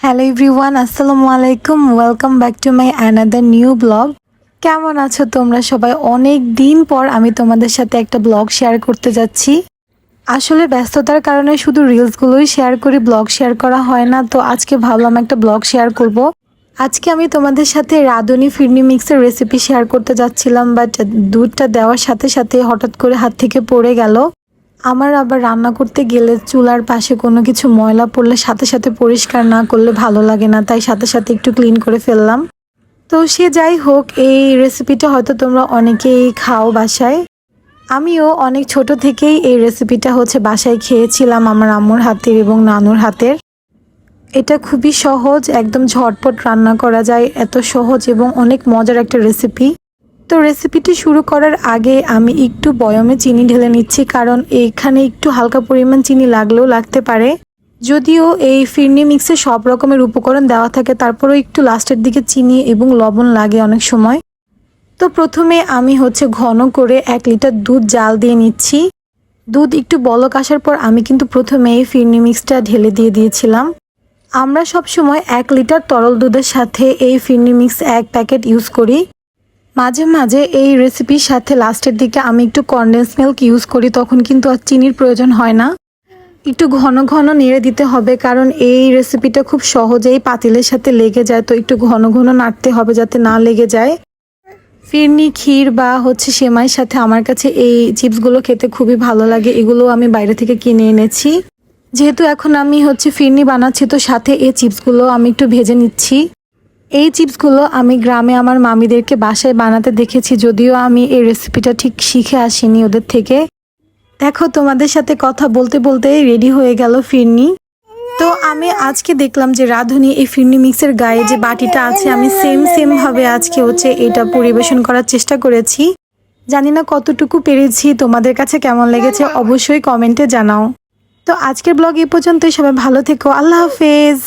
Hello everyone আসসালামু আলাইকুম welcome back to my another new vlog কেমন আছো তোমরা সবাই? অনেক দিন পর আমি তোমাদের সাথে একটা ব্লগ শেয়ার করতে যাচ্ছি। আসলে ব্যস্ততার কারণে শুধু রিলসগুলোই শেয়ার করি ব্লগ শেয়ার করা হয় না। তো আজকে ভাবলাম একটা ব্লগ শেয়ার করব। আজকে আমি তোমাদের সাথে রাঁধুনি ফিরনি মিক্সের রেসিপি শেয়ার করতে যাচ্ছিলাম বাট দুধটা দেওয়ার সাথে সাথে হঠাৎ করে হাত থেকে পড়ে গেল। আমার আবার রান্না করতে গেলে চুলার পাশে কোনো কিছু ময়লা পড়লে সাথে সাথে পরিষ্কার না করলে ভালো লাগে না, তাই সাথে সাথে একটু ক্লিন করে ফেললাম। তো সে যাই হোক, এই রেসিপিটা হয়তো তোমরা অনেকেই খাও বাসায়। আমিও অনেক ছোট থেকেই এই রেসিপিটা হচ্ছে বাসায় খেয়েছিলাম আমার আম্মুর হাতের এবং নানুর হাতের। এটা খুবই সহজ, একদম ঝটপট রান্না করা যায়, এত সহজ এবং অনেক মজার একটা রেসিপি তো রেসিপিটি শুরু করার আগে আমি একটু বয়মে চিনি ঢেলে নিচ্ছি, কারণ এখানে একটু হালকা পরিমাণ চিনি লাগলেও লাগতে পারে। যদিও এই ফিরনি মিক্সে সব রকমের উপকরণ দেওয়া থাকে, তারপরেও একটু লাস্টের দিকে চিনি এবং লবণ লাগে অনেক সময়। তো প্রথমে আমি হচ্ছে ঘন করে এক লিটার দুধ জাল দিয়ে নিচ্ছি। দুধ একটু বলক আসার পর আমি কিন্তু প্রথমে এই ফিরনি মিক্সটা ঢেলে দিয়ে দিয়েছিলাম। আমরা সব সময় এক লিটার তরল দুধের সাথে এই ফিরনি মিক্স এক প্যাকেট ইউজ করি। মাঝে মাঝে এই রেসিপির সাথে লাস্টের দিকে আমি একটু কনডেন্স মিল্ক ইউজ করি, তখন কিন্তু আর চিনির প্রয়োজন হয় না। একটু ঘন ঘন নেড়ে দিতে হবে, কারণ এই রেসিপিটা খুব সহজেই পাতিলের সাথে লেগে যায়, তো একটু ঘন ঘন নাড়তে হবে যাতে না লেগে যায়। ফিরনি, ক্ষীর বা হচ্ছে সেমাইয়ের সাথে আমার কাছে এই চিপসগুলো খেতে খুবই ভালো লাগে এগুলো আমি বাইরে থেকে কিনে এনেছি। যেহেতু এখন আমি হচ্ছে ফিরনি বানাচ্ছি, তো সাথে এই চিপসগুলো আমি একটু ভেজে নিচ্ছি। এই চিপসগুলো আমি গ্রামে আমার মামিদেরকে বাসায় বানাতে দেখেছি, যদিও আমি এই রেসিপিটা ঠিক শিখে আসিনি ওদের থেকে। দেখো, তোমাদের সাথে কথা বলতে বলতে রেডি হয়ে গেল ফিরনি। তো আমি আজকে দেখলাম যে রাঁধুনি এই ফিরনি মিক্সের গায়ে যে বাটিটা আছে, আমি সেম সেম ভাবে আজকে হচ্ছে এটা পরিবেশন করার চেষ্টা করেছি। জানি না কতটুকু পেরেছি, তোমাদের কাছে কেমন লেগেছে অবশ্যই কমেন্টে জানাও। তো আজকের ব্লগ এই পর্যন্তই, সবাই ভালো থেকো, আল্লাহ হাফেজ।